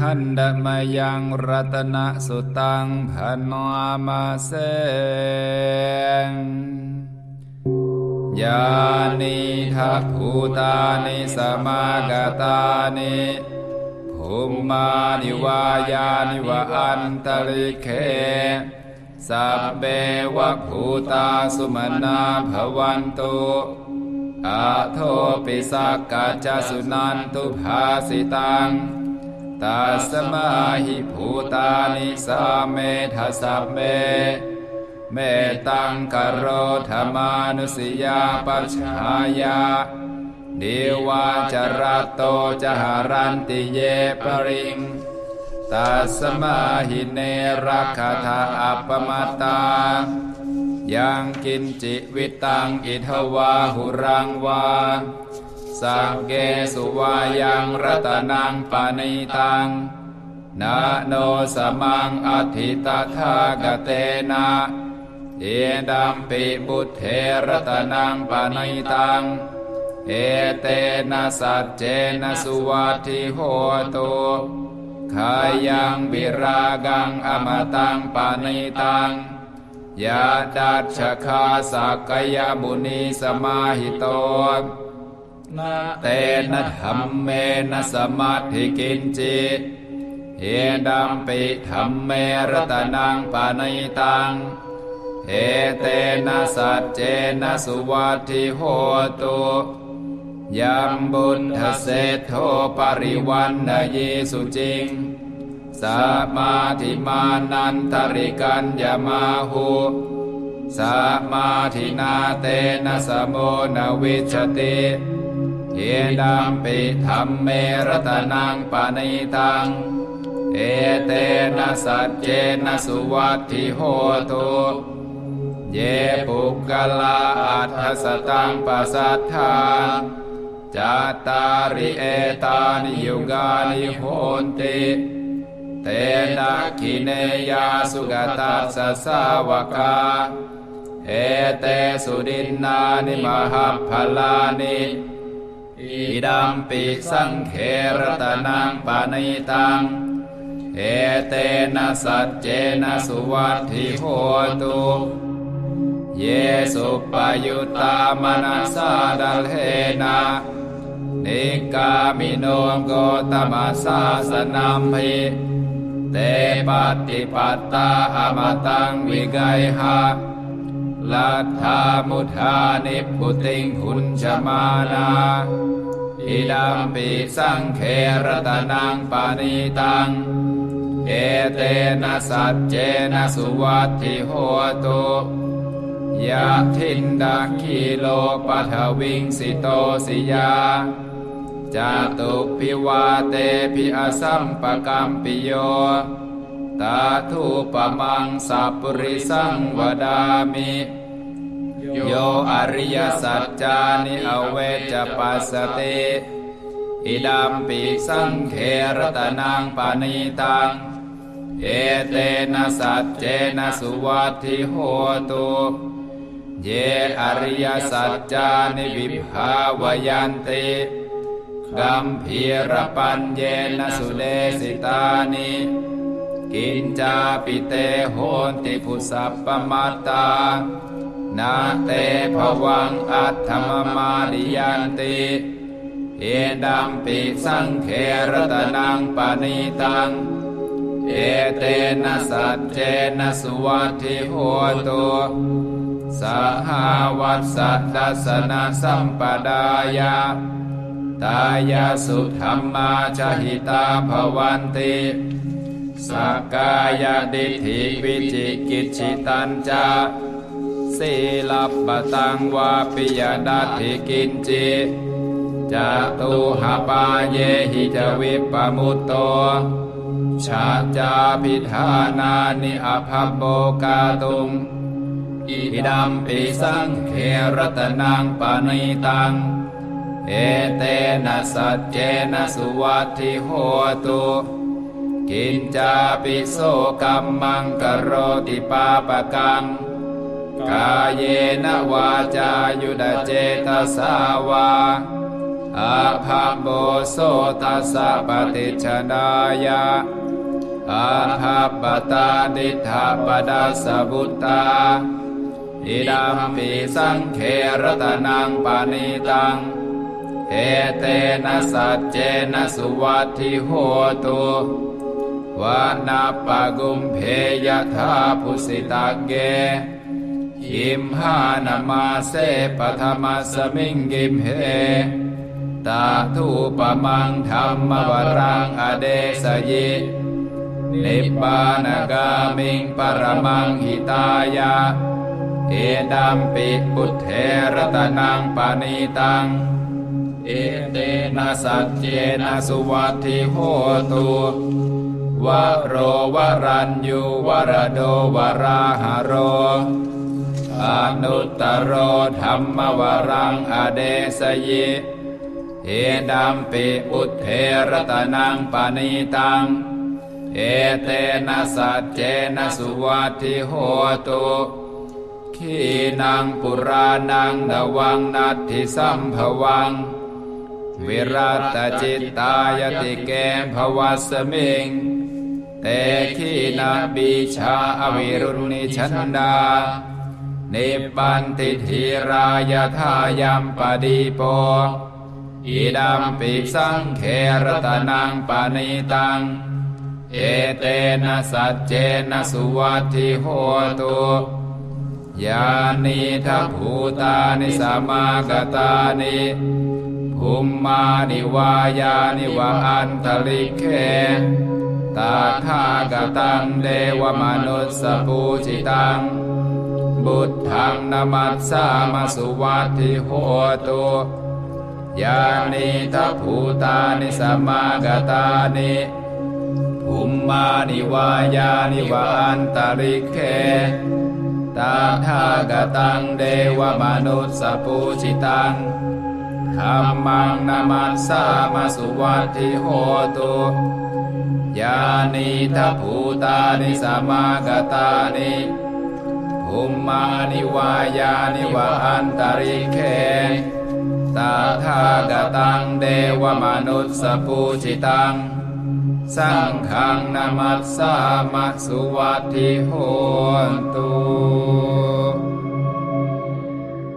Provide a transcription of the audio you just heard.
หันดมายังรัตนสุตังพนวมาเสงยานิทัพภูตานิสมากตานิภูมานิวายานิวะอันตริเคสัพเบวะภูตาสุมนาภวันตุอาโทปิสักกาจสุนันตุภาสิตัง ตัสมาหิภูตานิสาเมทัสสะเม เมตังกโรธรรมานุสยาปัชชายาเดวาจรัตโตจหารันติเยปริงตัสมาหิเนรักขทาอัปปมาตา ยังกินจิวิตังอิทวาหุรังวา สังเกสุวายังรัตนังปานิตังนาโนสมังอธิตถากเตนะเอดัมปิบุตเทรตนังปานิตัง เอเตนะสัจเจนะสุวัติโหตุขายังวิรากังอมตังปานิตังยาดัชคาสักยมุนีสมาหิโต นาเตนะธรรมเมนะสมาธิกินจิเอดัมปิธรรมเมรตนังปานิตัง เอเตนะสัจเจนะสุวัติโหตุยัมบุญทเสโทปริวันนเยสุจริงสมาธิมานันทริกันยามาหุสมาธินาเตนะสโมนวิชติ เอดัมปิธรรมเมรตนังปานิตัง เอเตนะสัจเจนะสุวัตถิโหตุเยปุกกลาอัฏฐสตังปัสสัทธาจัตตาริเอตานิยุกานิโหนติเตนะคิเนยาสุกตัสสสาวกา เอเตสุดินนานิมหัพพลานิ อิดัมปิสังเขรตนังปานิตังเอเตนะสัจเจนะสุวัตถิโหตุ เยสุปยุตตามนัสสาดลเฮนะนิกามิโนโกตมัสสาสนัมหิเตปฏิปัตตาอมตังวิไกหะ ลัทธามุทานิพุติงหุนชมานาอิดัมปิสังเขรตนังปานิตัง เอเตนะสัจเจนะสุวัตถิโหตุยะทินดาคีโลปัทวิงสิโตสิยาจาตุพิวาเตพิอสัมปกัมปิโย ตาทุปมังสัพปริสังวดามิโยอริยสัจจานิอเวจปัสติอิดัมปิสังเขรตนังปานิตัง เอเตนะสัจเจนะสุวัติโหตุเยอริยสัจจานิวิภาวยันติกัมพีรปัญเยนะสุเดสิตานิ กินจาปิเตโหติภุสัพปมัตา นาเตภวังอัตถมมาดิยันติเอดัมปิสังเขรตนังปานิตัง เอเตนะสัจเจนะสุวัติโหตุสหาวัสสัตตสนะสัมปดายาตายาสุธรรมาชหิตาภวันติ สกายดิธิวิจิกิจิตันจาสีลับปตังวาปิยดัตถิกินจิจตุหาปาเยหิจวิปมุตโตชาจาพิธานานิอภัพโบกาตุงอิดัมปิสังเขรตนังปานิตัง เอเตนะสัจเจนะสุวัติโหตุ กินจาปิโสกัมมังกโรติปาปะกัง กายเยนวาจายุดเจตสาวาอาภาโบโสตัสสะปฏิชนายะอาภาปตาดิธาปดัสสะบุตตา อิดัมปิสังเขรตนังปานิตังเอเตนะสัจเจนะสุวัตถิโหตุ วานาปกุมเพยธาภุสิตาเก อิมหานามาเสปธรรมสมิงกิมเหตาทูปมังธรรมวรังอเดสยินิบานกามิงปรมังหิตายะ เอดัมปิพุทเทรตนังปานิตัง เอเตนะสัจเจนะสุวัติโหตุ วโรวรัญยูวรโดวราหโรอนุตตโรธรรมวรังอเดสยิเอดัมปิพุทเทรตนังปานิตัง เอเตนะสัจเจนะสุวัติโหตุขีนังปุรานังนวังนัตถิสัมภวัง วิรัตจิตตายติเกมภวัสมิง เตขีนาบีชาอวิรุณิชันดา นิปันติธีรายทายัมปดีโปอิดัมปิสังเขรตนังปานิตัง เอเตนะสัจเจนะสุวัติโหตุยานิทัพูตานิสมากตานิภูมมานิวายานิวะอันตริเค ตาทากตังเดวมนุสสปูจิตัง บุตทังนมัสสามาสุวัติโหตุยานิทัพภูตานิสมากตานิภูมมานิวายานิวะอันตริเคตาทากตังเดวมนุสสปูจิตังธรรมังนามัสสามาสุวัติโหตุ ยานิทัพูตานิสมากตานิภูมมานิวายานิวะอันตริเคตาทากตังเดวมนุสสปูจิตัง สังฆังนามัสสามาสุวัติโหตุ